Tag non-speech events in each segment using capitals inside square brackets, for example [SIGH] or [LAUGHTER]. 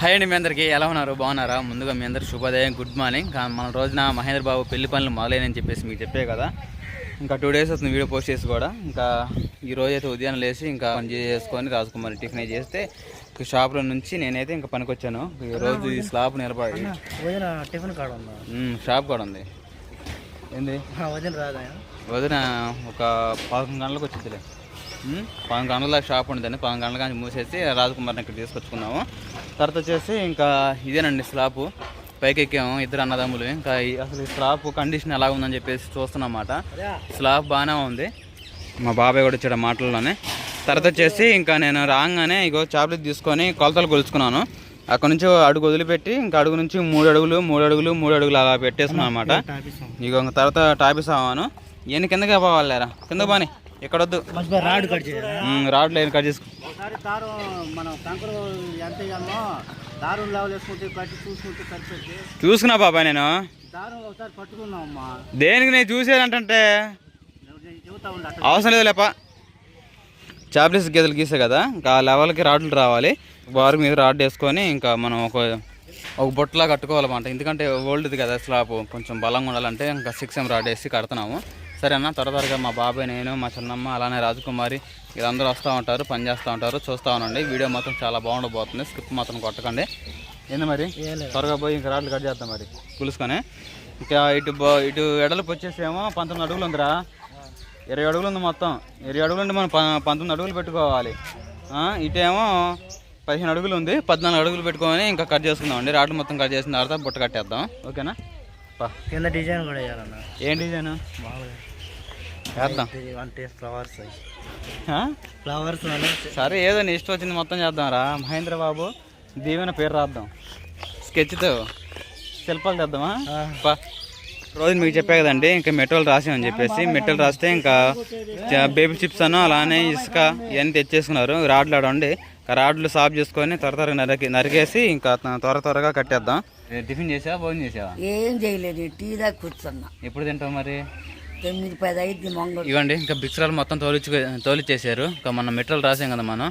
Hi అండి మీ అందరికీ. ఎలా ఉన్నారు? బాగున్నారా? ముందుగా మీ అందరికి శుభోదయం గుడ్ మార్నింగ్. మన రోజున మహేంద్ర బాబు పెళ్ళి పనులు మొదలైనని చెప్పేసి మీకు చెప్పే కదా. ఇంకా టూ డేస్ అవుతుంది వీడియో పోస్ట్ చేసి కూడా. ఇంకా ఈ రోజు అయితే ఉదయం లేచి ఇంకా పని చేసుకొని రాజకుమారి టిఫిన్ చేస్తే షాప్లో నుంచి నేనైతే ఇంకా పనికి వచ్చాను. ఈ రోజు ఈ స్లాబ్ నిలబడి టిఫిన్ షాప్ కూడా ఉంది. ఏంది? వదిన ఒక పదకొండు గంటలకు వచ్చిందిలే పదకొండు గంటల షాప్ ఉండదండి పదకొండు గంటల కానీ మూసేసి రాజకుమార్ని ఇక్కడ తీసుకొచ్చుకున్నాము. తర్వాత వచ్చేసి ఇంకా ఇదేనండి స్లాబ్ పైకి ఎక్కాము ఇద్దరు అన్నదమ్ములు. ఇంకా అసలు ఈ స్లాబ్ కండిషన్ ఎలా ఉందని చెప్పేసి చూస్తున్నమాట స్లాబ్ బాగానే ఉంది. మా బాబాయ్ కూడా వచ్చాడు మాటల్లోనే. తర్వాత వచ్చేసి ఇంకా నేను రాగానే ఇగో చాప్లెట్ తీసుకొని కొలతలు కొలుచుకున్నాను. అక్కడ నుంచి అడుగు వదిలిపెట్టి ఇంకా అడుగు నుంచి మూడు అడుగులు మూడు అడుగులు మూడు అడుగులు అలా పెట్టేసుకున్నాను అనమాట ఇంక తర్వాత టాపిస్ అవ్వాను ఎన్ని కిందకి పోవాలేరా. కింద బాని ఎక్కడొద్దు. రాడ్ కట్ చేయాలి. రాడ్ లైన్ కట్ చేసుకో. ఒకసారి దారం మనం కంకర ఎంత దారం లెవెల్ వేసుకుంటే కట్టి చూసుకుంటే కట్టి చూసుకున్నా బాబాయ్ నేను. దారం ఒకసారి పట్టుకున్నాం అమ్మా దేనికి నేను చూసేదంటే అవసరం లేదు లేప. చాప్లెస్ గీతలు గీసే కదా ఇంకా ఆ లెవెల్కి రాడ్లు రావాలి. బార్ మీద రాడ్ వేసుకొని ఇంకా మనం ఒక ఒక బొట్టలా కట్టుకోవాలన్నమాట. ఎందుకంటే ఓల్డ్ది కదా స్లాబ్ కొంచెం బలంగా ఉండాలంటే ఇంకా సిక్స్ ఎం రాడ్ వేసి కడుతున్నాము. సరేనా? త్వర త్వరగా మా బాబాయ్ నేను మా చిన్నమ్మ అలానే రాజకుమారి వీళ్ళందరూ వస్తూ ఉంటారు పని చేస్తూ ఉంటారు చూస్తూ ఉండండి. వీడియో మాత్రం చాలా బాగుండబోతుంది. స్కిప్ మాత్రం కొట్టకండి. ఏంది మరి? త్వరగా పోయి ఇంకా రాడ్లు కట్ చేద్దాం మరి. పులుసుకొని. ఇంకా ఇటు ఇటు ఎడలకు వచ్చేసేమో పంతొమ్మిది అడుగులు ఉందిరా. ఇరవై అడుగులు ఉంది మొత్తం. ఇరవై అడుగులు ఉంటే మనం పంతొమ్మిది అడుగులు పెట్టుకోవాలి. ఇటేమో పదిహేను అడుగులు ఉంది. పద్నాలుగు అడుగులు పెట్టుకొని ఇంకా కట్ చేసుకుందాం అండి. రాడ్లు మొత్తం కట్ చేసిన తర్వాత బుట్ట కట్టేద్దాం. ఓకేనా? కింద డిజైన్ కూడా వేయాలన్న. ఏం డిజైన్? చేద్దాం. అంటే ఫ్లవర్స్? ఫ్లవర్స్ సరే ఏదో నీ ఇష్టం వచ్చింది మొత్తం చేద్దాం రా. మహేంద్ర బాబు దీవెన పేరు రాద్దాం. స్కెచ్తో శిల్పాలు తెద్దామా? పా. రోజు మీకు చెప్పే కదండి ఇంకా మెటల్ రాసామని చెప్పేసి మెటల్ రాస్తే ఇంకా బేబీ చిప్స్ అను అలానే ఇసుక ఇవన్నీ తెచ్చేసుకున్నారు. రాడ్లు ఆడండి ఆ రాడ్లు సాఫ్ చేసుకొని త్వర త్వరగా నరికి నరికేసి ఇంకా త్వర త్వరగా కట్టేద్దాం. టిఫిన్ చేసావా? భోజనం చేసావా? ఏం చేయలేదు టీ దాకా కూర్చున్నా. ఎప్పుడు తింటావు మరి? తొమ్మిది పది ఐదు మంగళ ఇవ్వండి ఇంకా బిక్సరాలు మొత్తం తోలిచ్చు తోలిచ్చేసారు. ఇంకా మనం మెటల్ రాసాం కదా మనం.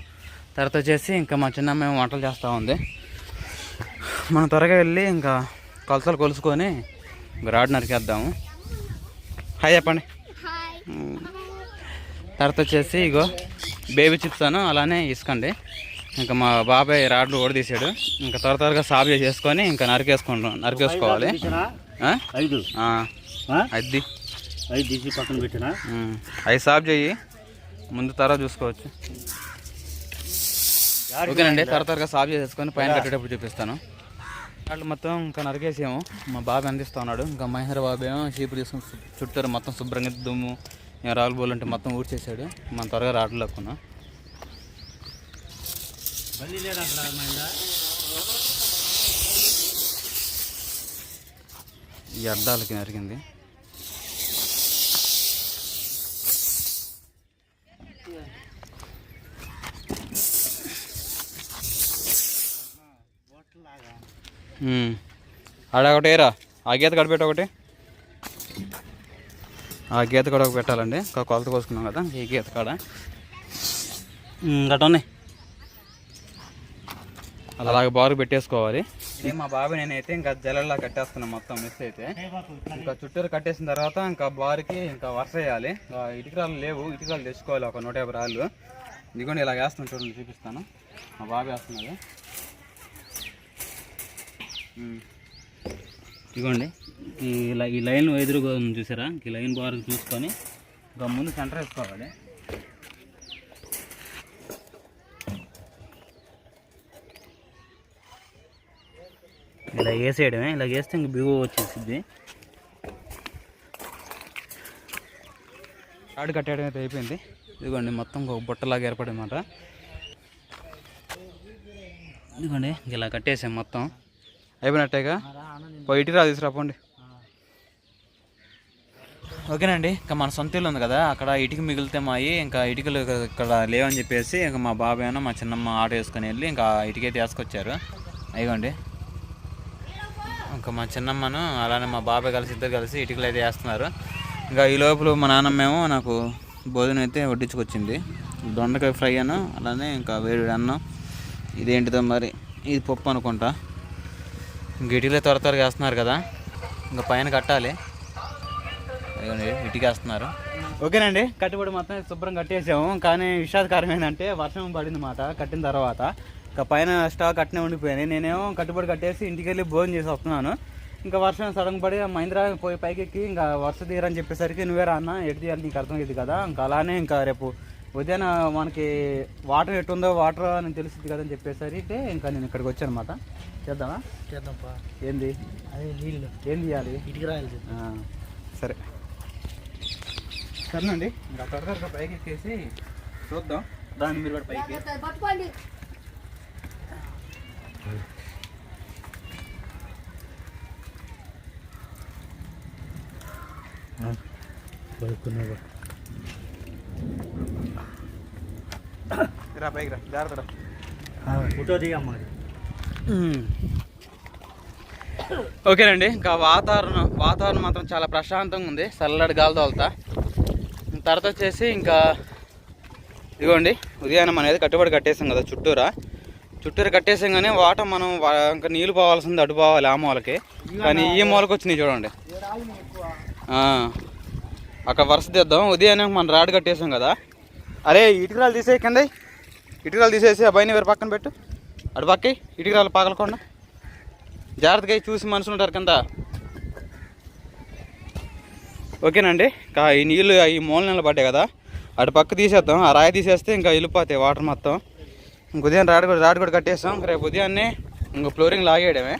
తర్వాత వచ్చేసి ఇంకా మా చిన్నమ్మ ఏమో వంటలు చేస్తూ ఉంది. మనం త్వరగా వెళ్ళి ఇంకా కొలతలు కొలుసుకొని ఇంకా రాడ్ నరికేద్దాము. హాయ్ చెప్పండి. తర్వాత వచ్చేసి ఇగో బేబీ చిప్స్ అను అలానే ఇసుకండి. ఇంకా మా బాబాయ్ రాడ్లు ఓడదీశాడు ఇంకా త్వర త్వరగా సాగు చేసుకొని ఇంకా నరికేసుకుంటాం నరికేసుకోవాలి? ఐదు అది ఐదు. తీసి పక్కన పెట్టినా. అవి సాఫ్ చెయ్యి. ముందు తర్వాత చూసుకోవచ్చు. ఓకేనండి త్వర త్వరగా సాఫ్ చేసేసుకొని పైన కట్టేటప్పుడు చూపిస్తాను. వాళ్ళు మొత్తం ఇంకా నరికేసాము మా బాబు అందిస్తా ఉన్నాడు. ఇంకా మహేంద్ర బాబు ఏమో చీపు తీసుకుని చుట్టారు. మొత్తం శుభ్రంగా దుమ్ము ఇంకా రాళ్ళు బోలు అంటే మొత్తం ఊడ్చేసాడు. మనం త్వరగా రాట్లు లక్కున్నాం. బల్లి మైందా ఈ అడ్డాలకి నరికింది. ఆడ ఒకటి ఏరా? ఆ గీత కడిపెట్టి ఒకటి. ఆ గీత కూడా పెట్టాలండి. ఇంకా కొలత కోసుకున్నాం కదా ఈ గీత కాడ. గట్ట ఉన్నాయి. అలాగే బారు పెట్టేసుకోవాలి. మా బాబాయ్ నేనైతే ఇంకా జలల్లా కట్టేస్తున్నాను మొత్తం మిస్ అయితే. ఇంకా చుట్టూరు కట్టేసిన తర్వాత ఇంకా బార్కి ఇంకా వరుస వేయాలి. ఇటుకరాలు లేవు ఇటుకరాలు తెచ్చుకోవాలి ఒక నూట యాభై రాళ్ళు. ఇదిగోండి ఇలా వేస్తున్నాను చూడండి చూపిస్తాను. మా బాబాయ్ వేస్తున్నది ఇదిగోండి ఈ ఈ లైన్ ఎదురుగా చూసారా? ఈ లైన్ బారు చూసుకొని ఇంకా ముందు సెంటర్ వేసుకోవాలి. ఇలా వేసేయడమే. ఇలా వేస్తే ఇంక బిగు వచ్చేసిద్ది. రాడ్ కట్టేయడం అయితే అయిపోయింది. ఇదిగోండి మొత్తం ఒక బుట్టలాగా ఏర్పడమాట ఇదిగోండి ఇలా కట్టేసాం మొత్తం. అయిపోయినట్టేగా? పోయి రా తీసుకురాపోండి ఓకేనండి ఇంకా మన సొంత ఇల్లు ఉంది కదా అక్కడ ఇటుక మిగిలితే మాయి ఇంకా ఇటుకలు ఇక్కడ లేవని చెప్పేసి ఇంకా మా బాబాయ్ మా చిన్నమ్మ ఆటో వేసుకొని వెళ్ళి ఇంకా ఇటుకైతే వేసుకొచ్చారు. అయ్యండి ఇంకా మా చిన్నమ్మను అలానే మా బాబాయ్ కలిసి ఇద్దరు కలిసి ఇటుకలు అయితే వేస్తున్నారు. ఇంకా ఈ లోపల మా నాన్నమ్మేమో నాకు భోజనం అయితే వడ్డించుకొచ్చింది. దొండకాయ ఫ్రై అను అలానే ఇంకా వేడి అన్నం. ఇదేంటిదో మరి ఇది పప్పు అనుకుంటా. ఇంకా ఇటుకలే త్వర త్వరగా వేస్తున్నారు కదా ఇంకా పైన కట్టాలి. ఇటుకేస్తున్నారు ఇటుక వేస్తున్నారు. ఓకేనండి కట్టుబడి మొత్తం శుభ్రం కట్టేసాము. కానీ విషాదకరం ఏంటంటే వర్షం పడింది మాట కట్టిన తర్వాత. ఇంకా పైన స్టాక్ కట్టినే ఉండిపోయినాయి నేనేమో కట్టుబడి కట్టేసి ఇంటికి వెళ్ళి భోజనం చేసి వస్తున్నాను. ఇంకా వర్షం సడన్ పడి మహీంద్రా పోయి పైకి ఎక్కి ఇంకా వర్ష తీరని చెప్పేసరికి నువ్వే రా అన్న ఎటు తీయాలి నీకు అర్థమయ్యేది కదా. ఇంకా అలానే ఇంకా రేపు ఉదయం మనకి వాటర్ ఎట్టుందో వాటర్ అని తెలుస్తుంది కదా అని చెప్పేసరికి ఇంకా నేను ఇక్కడికి వచ్చాను అనమాట చేద్దామా? చేద్దాంపా. ఏంది? అదే నీళ్ళు. ఏం తీయాలి? ఇటుకి రాయాలి సరే. సరేనండి ఇంకా త్వర త్వరగా పైకి ఎక్కేసి చూద్దాం. దాన్ని మీరు కూడా పైకి. రా పైకి రా జాగ్రత్త ఫోటో దిగమ్మా ఓకేనండి ఇంకా వాతావరణం వాతావరణం మాత్రం చాలా ప్రశాంతంగా ఉంది. చల్లడి గాలి తోలుతా తర్వాత వచ్చేసి ఇంకా ఇదిగోండి ఉదయానం అనేది కట్టుబడి కట్టేసాం కదా చుట్టూరా. చుట్టూరు కట్టేసాం కానీ వాటర్ మనం ఇంకా నీళ్ళు పోవాల్సింది అటు పోవాలి ఆ మూలకి. కానీ ఈ మూలకి వచ్చినాయి చూడండి. అక్కడ వరుస తీద్దాం. ఉదయాన్నే మనం రాడ్ కట్టేసాం కదా. అరే ఇటుకరాలు తీసేయి కింద. ఇటుకరాలు తీసేసి ఆ బయట వేరే పక్కన పెట్టు. అటు పక్కి ఇటుకరాలు పగలకుండా. జాగ్రత్తగా అయి చూసి మనుషులు ఉంటారు కింద. ఓకేనండి. ఇంకా ఈ నీళ్ళు ఈ మూల నిలబడ్డాయి కదా. అటు పక్క తీసేద్దాం. ఆ రాయి తీసేస్తే ఇంకా వెళ్ళిపోతాయి వాటర్ మొత్తం. ఇంక ఉదయం రాడు కూడా రాడు కూడా కట్టేస్తాం. రేపు ఉదయాన్నే ఇంక ఫ్లోరింగ్ లాగేయడమే.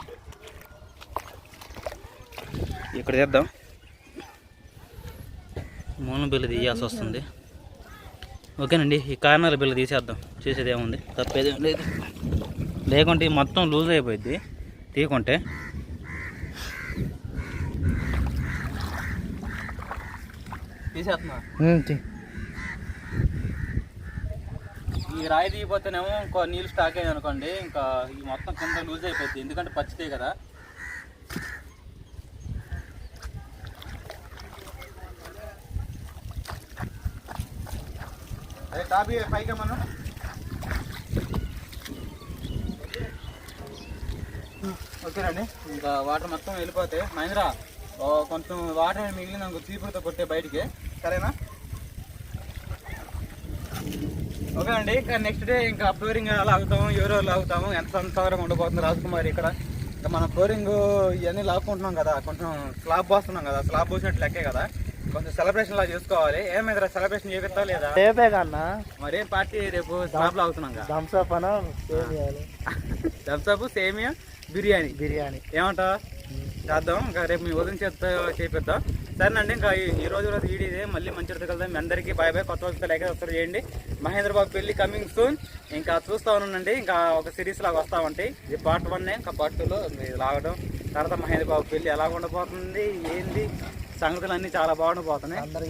ఇక్కడ చేద్దాం. మూల బిల్లు తీయాల్సి వస్తుంది. ఓకేనండి ఈ కార్నర్ బిల్లు తీసేద్దాం. చేసేది ఏముంది? తప్పేది లేదు. లేకుంటే మొత్తం లూజ్ అయిపోయింది తీయకుంటే. తీసేస్తున్నా. ఈ రాయి తీయపోతేనేమో ఇంకో నీళ్ళు స్టాక్ అయ్యాయి అనుకోండి ఇంకా ఈ మొత్తం కింద లూజ్ అయిపోయింది. ఎందుకంటే పచ్చితే కదా. టాపీ పైగా మనం ఓకేనండి ఇంకా వాటర్ మొత్తం వెళ్ళిపోతే మహేంద్ర కొంచెం వాటర్ మిగిలిన చీపురుతో కొట్టే బయటికి. సరేనా? ఓకేనండి ఇంకా నెక్స్ట్ డే ఇంకా ఫ్లోరింగ్ లాగుతాము ఎవరో లాగుతాము ఎంత సంతవరం ఉండబోతుంది రాజకుమారి ఇక్కడ. ఇంకా మనం ఫ్లోరింగ్ ఇవన్నీ లాక్కుంటున్నాం కదా కొంచెం స్లాబ్ పోస్తున్నాం కదా స్లాబ్ పోసినట్టు లెక్కే కదా. కొంచెం సెలబ్రేషన్ లా చేసుకోవాలి. ఏమైందిరా సెలబ్రేషన్ చేపిస్తా లేదా? రేపే కన్నా మరేం పార్టీ రేపు స్లాబ్ లాగుతున్నాం కదా. థమ్స్అప్ అన? సేమియా బిర్యానీ. బిర్యానీ. ఏమంటావు? చేద్దాం ఇంకా రేపు మీ ఉదయం చేస్తా చేపిద్దాం. సరేనండి ఇంకా ఈ రోజు రోజు వీడియో ఇదే మళ్ళీ మంచి రోజు కలుద్దాం. మీ అందరికీ బాయ్ బాయ్ కొత్త వస్తే లైక్ వస్తారు చేయండి. మహేంద్ర బాబు పెళ్ళి కమింగ్ సూన్ ఇంకా చూస్తా ఉండండి. ఇంకా ఒక సిరీస్ లాగా వస్తా ఉంటాయి. ఇది పార్ట్ వన్ ఇంకా పార్ట్ టూలో మీరు లాగడం. తర్వాత మహేంద్ర బాబు పెళ్ళి ఎలా ఉండబోతుంది ఏంది సంగతులు అన్నీ చాలా బాగుండిపోతున్నాయి కచ్చేరి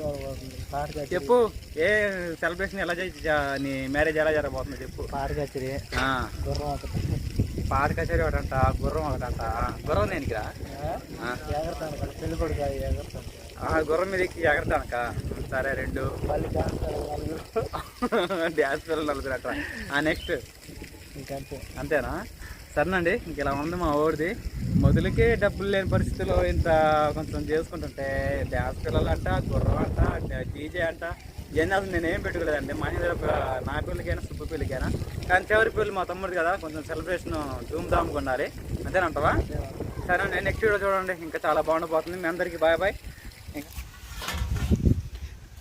చెప్పు ఏ సెలబ్రేషన్ ఎలా చేసి నీ మ్యారేజ్ ఎలా జరగబోతుంది చెప్పు. పాట కచ్చేరి ఆ, గుర్రం ఒకటి. పాట కచేరీ ఒకటంట గుర్రం గుర్రం పెళ్ళి కొడుకు అది ఎగరతాను ఆ, గుర్రం మీద ఎక్కి ఎగరతానక సరే రెండు. ఆడాలి. డ్యాన్స్ పిల్లలు నలుగురట ఆ నెక్స్ట్ ఇంకంతే అంతేనా? సరేనండి ఇంక ఇలా ఉంది మా ఊరిది మొదలుకే డబ్బులు లేని పరిస్థితిలో ఇంత కొంచెం చేసుకుంటుంటే డ్యాన్స్ పిల్లలు అంట గుర్రం అంట డీజే అంట ఇవన్నీ అసలు నేనేం పెట్టుకోలేదండి. మా ప- నా పెళ్ళికైనా సుబ్బు పిల్లకైనా కానీ చివరి పిల్లలు మా తమ్ముడు కదా కొంచెం సెలబ్రేషన్ ధూమ్ ధామ్గా ఉండాలి. అంతేనంటావా? సరే అండి నెక్స్ట్ వీడియో చూడండి. ఇంకా చాలా బాగుండబోతుంది మీ అందరికీ బాయ్ బాయ్. ఇంకా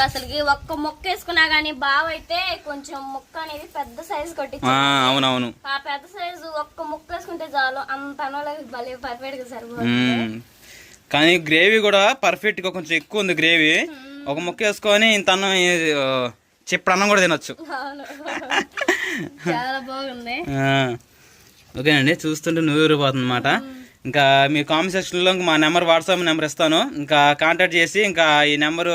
అసలుకి ఒక్క మొక్క వేసుకున్నా గానీ బావ అయితే కొంచెం ముక్క అనేది పెద్ద సైజు కొట్టించి ఆ, అవునవును. ఆ పెద్ద సైజు ఒక్క ముక్క వేసుకుంటే చాలు అంత అనోళ్ళకి భలే పర్ఫెక్ట్గా సరిపోతుంది. కానీ గ్రేవీ కూడా పర్ఫెక్ట్గా కొంచెం ఎక్కువ ఉంది గ్రేవీ ఒక ముక్క వేసుకొని ఇంత అన్నం చిప్పుడు అన్నం కూడా తినొచ్చు. [LAUGHS] చాలా బాగుంది. ఓకేనండి చూస్తుంటే నూరిపోతుంది అనమాట ఇంకా మీ కామెంట్ సెక్షన్లో మా నెంబర్ వాట్సాప్ నెంబర్ ఇస్తాను. ఇంకా కాంటాక్ట్ చేసి ఇంకా ఈ నెంబరు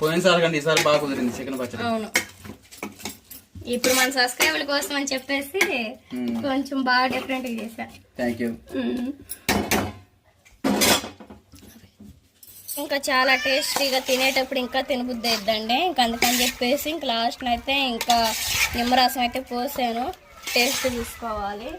పోయినసారి కంటే ఈసారి బాగా కుదిరింది చికెన్ పచ్చడి. అవును. ఇప్పుడు మన సబ్స్క్రైబర్ల కోసం అని చెప్పేసి కొంచెం బాగా డిఫరెంట్ చేశా. Thank you. ఇంకా చాలా టేస్టీగా తినేటప్పుడు ఇంకా తినబుద్ధి అయిద్దండి ఇంకా అందుకని చెప్పేసి ఇంకా లాస్ట్ అయితే ఇంకా నిమ్మరసం అయితే పోసాను. టేస్ట్ చూసుకోవాలి.